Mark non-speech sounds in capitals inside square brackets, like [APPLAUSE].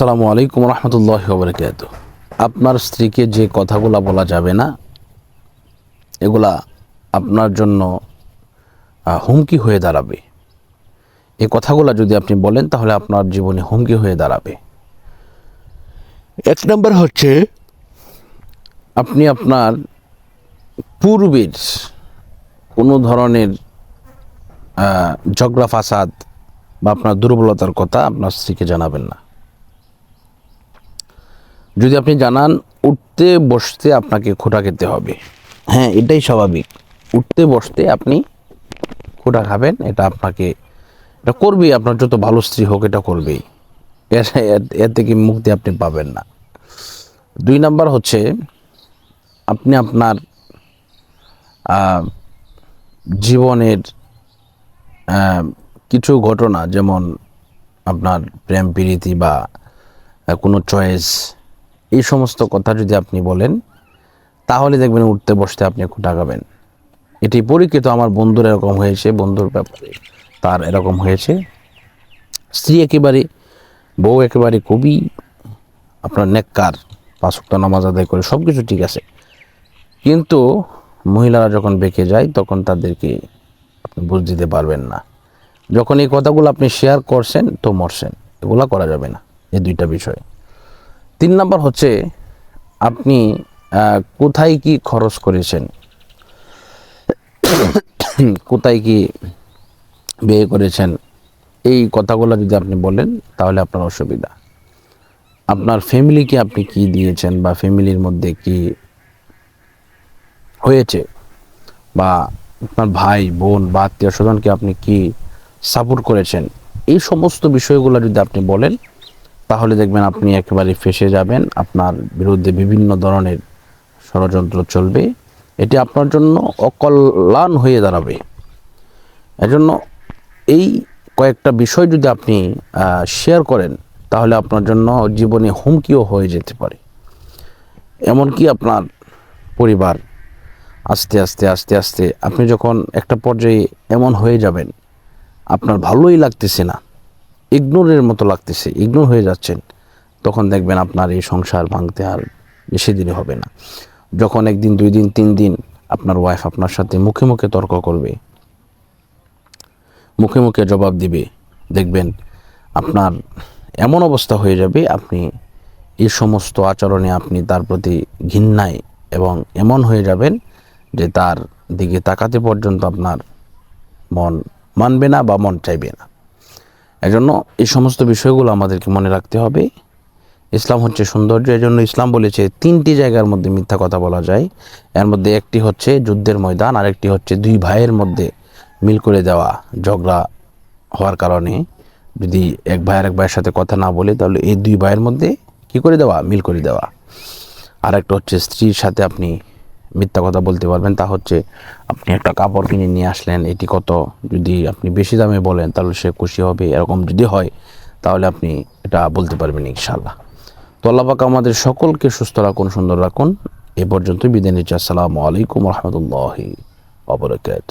আসসালামু আলাইকুম রহমতুল্লাহ বরকাত আপনার স্ত্রীকে যে কথাগুলো বলা যাবে না এগুলা আপনার জন্য হুমকি হয়ে দাঁড়াবে। এই কথাগুলো যদি আপনি বলেন তাহলে আপনার জীবনে হুমকি হয়ে দাঁড়াবে। এক নম্বর হচ্ছে আপনি আপনার পূর্বের কোনো ধরনের ঝগড়া ফাসাদ বা আপনার দুর্বলতার কথা আপনার স্ত্রীকে জানাবেন না। যদি আপনি জানান উঠতে বসতে আপনাকে খোটা খেতে হবে। হ্যাঁ এটাই স্বাভাবিক। উঠতে বসতে আপনি খোটা খাবেন এটা আপনাকে এটা করবেই আপনার যত ভালো স্ত্রী হোক এটা করবেই। এর থেকে মুক্তি আপনি পাবেন না। দুই নাম্বার হচ্ছে আপনি আপনার জীবনের কিছু ঘটনা যেমন আপনার প্রেম প্রীতি বা কোনো চয়েস এই সমস্ত কথা যদি আপনি বলেন, তাহলে দেখবেন উঠতে বসতে আপনি একটু টাকাবেন। এটি পরীক্ষিত আমার বন্ধুর এরকম হয়েছে, বন্ধুর ব্যাপারে তার এরকম হয়েছে। স্ত্রী একেবারে, বউ একেবারে খুবই আপনার নেককার পাঁচক্ত নামাজ আদায় করে সব কিছু ঠিক আছে। কিন্তু মহিলারা যখন বেঁকে যায়, তখন তাদেরকে আপনি বুঝ দিতে পারবেন না। যখন এই কথাগুলো আপনি শেয়ার করছেন, তো মরছেন। এগুলো করা যাবে না, এই দুইটা বিষয়। তিন নম্বর হচ্ছে আপনি কোথায় কি খরচ করেছেন? [COUGHS] কোথায় কি বিয়ে করেছেন? এই কথাগুলো যদি আপনি বলেন, তাহলে আপনার অসুবিধা। আপনার ফ্যামিলিকে আপনি কি দিয়েছেন বা ফ্যামিলির মধ্যে কি হয়েছে? বা আপনার ভাই, বোন বা আত্মীয় স্বজনকে আপনি কি সাপোর্ট করেছেন? এই সমস্ত বিষয়গুলো যদি আপনি বলেন তাহলে দেখবেন আপনি একেবারে ফেসে যাবেন। আপনার বিরুদ্ধে বিভিন্ন ধরনের ষড়যন্ত্র চলবে। এটি আপনার জন্য অকল্যাণ হয়ে দাঁড়াবে। এজন্য এই কয়েকটা বিষয় যদি আপনি শেয়ার করেন, তাহলে আপনার জন্য জীবনে হুমকিও হয়ে যেতে পারে। এমনকি আপনার পরিবার আস্তে আস্তে আস্তে আস্তে আপনি যখন একটা পর্যায়ে এমন হয়ে যাবেন, আপনার ভালোই লাগতেছে না। ইগনোরের মতো লাগতেছে, ইগনোর হয়ে যাচ্ছেন, তখন দেখবেন আপনার এই সংসার ভাঙতে আর বেশি দিনে হবে না। যখন একদিন, দুই দিন, তিন দিন আপনার ওয়াইফ আপনার সাথে মুখে মুখে তর্ক করবে, মুখে মুখে জবাব দিবে, দেখবেন আপনার এমন অবস্থা হয়ে যাবে, আপনি এই সমস্ত আচরণে আপনি তার প্রতি ঘৃণায় এবং এমন হয়ে যাবেন যে তার দিকে তাকাতে পর্যন্ত আপনার মন মানবে না বা মন চাইবে না। এজন্য এই সমস্ত বিষয়গুলো আমাদেরকে মনে রাখতে হবে। ইসলাম হচ্ছে সৌন্দর্য, এজন্য ইসলাম বলেছে তিনটি জায়গার মধ্যে মিথ্যা কথা বলা যায়। এর মধ্যে একটি হচ্ছে যুদ্ধের ময়দান আরেকটি হচ্ছে দুই ভাইয়ের মধ্যে মিল করে দেওয়া ঝগড়া হওয়ার কারণে। যদি এক ভাই আর এক ভাইয়ের সাথে কথা না বলে, তাহলে এই দুই ভাইয়ের মধ্যে কি করে দেওয়া? মিল করে দেওয়া। আর একটা হচ্ছে স্ত্রীর সাথে আপনি মিথ্যা কথা বলতে পারবেন, তা হচ্ছে আপনি একটা কাপড় কিনে নিয়ে আসলেন, এটি কত? যদি আপনি বেশি দামে বলেন, তাহলে সে খুশি হবে। এরকম যদি হয়, তাহলে আপনি এটা বলতে পারবেন ইনশাল্লাহ তো আল্লাহ পাক আমাদের সকলকে সুস্থ রাখুন, সুন্দর রাখুন। এ পর্যন্ত বিদায় নিচ্ছি। আসসালামু আলাইকুম রহমতুল্লাহি অবরকাত